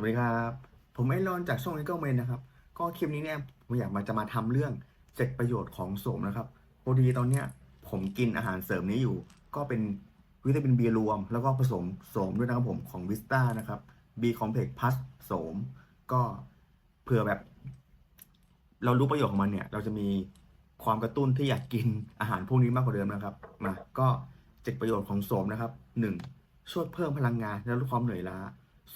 วัสดีครับ ผมไอรอนจากช่องไอเกิลเมนนะครับ ก็คลิปนี้เนี่ยผมอยากมาจะมาทำเรื่องเจ็ดประโยชน์ของโสมนะครับพอดีตอนเนี้ยผมกินอาหารเสริมนี้อยู่ ก็เป็นวิตามินบีรวม แล้วก็ผสมโสมด้วยนะครับผมของวิสตานะครับ B Complex Plus โสม ก็เผื่อแบบ เรารู้ประโยชน์ของมันเนี่ย เราจะมีความกระตุ้นที่อยากกินอาหารพวกนี้มากกว่าเดิมนะครับมาก็เจ็ดประโยชน์ของโสมนะครับหนึ่งช่วยเพิ่มพลังงานและลดความเหนื่อยล้า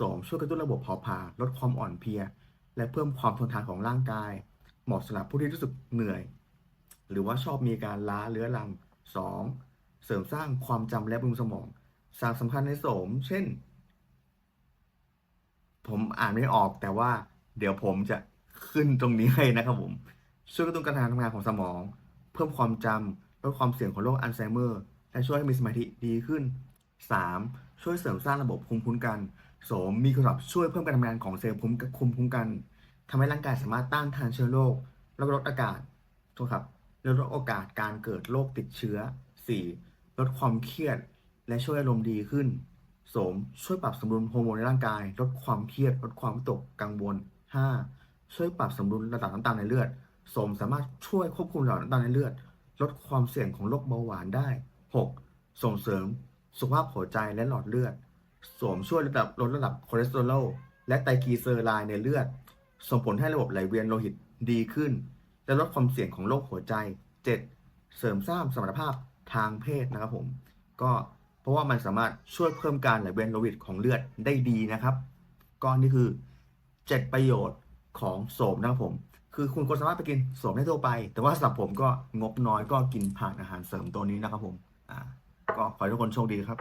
สองช่วยกระตุ้นระบบเผาผลาญลดความอ่อนเพลีย และเพิ่มความทนทานของร่างกาย เหมาะสำหรับผู้ที่รู้สึกเหนื่อย หรือว่าชอบมีการล้าเรื้อรังสองเสริมสร้างความจำและบำรุงสมองสารสำคัญในโสม เช่น ผมอ่านไม่ออกแต่ว่าเดี๋ยวผมจะขึ้นตรงนี้ให้นะครับผมช่วยกระตุ้นการทำงานของสมอง เพิ่มความจำลดความเสี่ยงของโรคอัลไซเมอร์ และช่วยให้มีสมาธิดีขึ้น 3. ช่วยเสริมสร้างระบบภูมิคุ้มกัน โสมมีคุณสมบัติช่วยเพิ่มการทำงานของเซลล์ภูมิภูมิคุ้มกันทำให้ร่างกายสามารถต้านทานเชื้อโรคแล้วลดอากาศโทษครับและลดโอกาสการเกิดโรคติดเชื้อ 4. ลดความเครียด และช่วยอารมณ์ดีขึ้น สม ช่วยปรับสมดุลฮอร์โมนในร่างกาย ลดความเครียด ลดความวิตกกังวล 5. ช่วยปรับสมดุลระดับน้ำตาลในเลือด สมสามารถช่วยควบคุมระดับน้ำตาลในเลือด ลดความเสี่ยงของโรคเบาหวานได้ 6. ส่งเสริม สุขภาพหัวใจและหลอดเลือด โสมช่วยระดับลดระดับคอเลสเตอรอลและไตรกลีเซอไรด์ในเลือด ส่งผลให้ระบบไหลเวียนโลหิตดีขึ้น และลดความเสี่ยงของโรคหัวใจ 7. เสริมสร้างสมรรถภาพทางเพศนะครับผม ก็เพราะว่ามันสามารถช่วยเพิ่มการไหลเวียนโลหิตของเลือดได้ดีนะครับก็นี่คือ 7 ประโยชน์ของโสมนะครับผม คือคุณก็สามารถไปกินโสมได้ทั่วไป แต่ว่าสำหรับผมก็งบน้อยก็กินผ่านอาหารเสริมตัวนี้นะครับผมอ่าก็ขอให้ทุกคนโชคดีครับ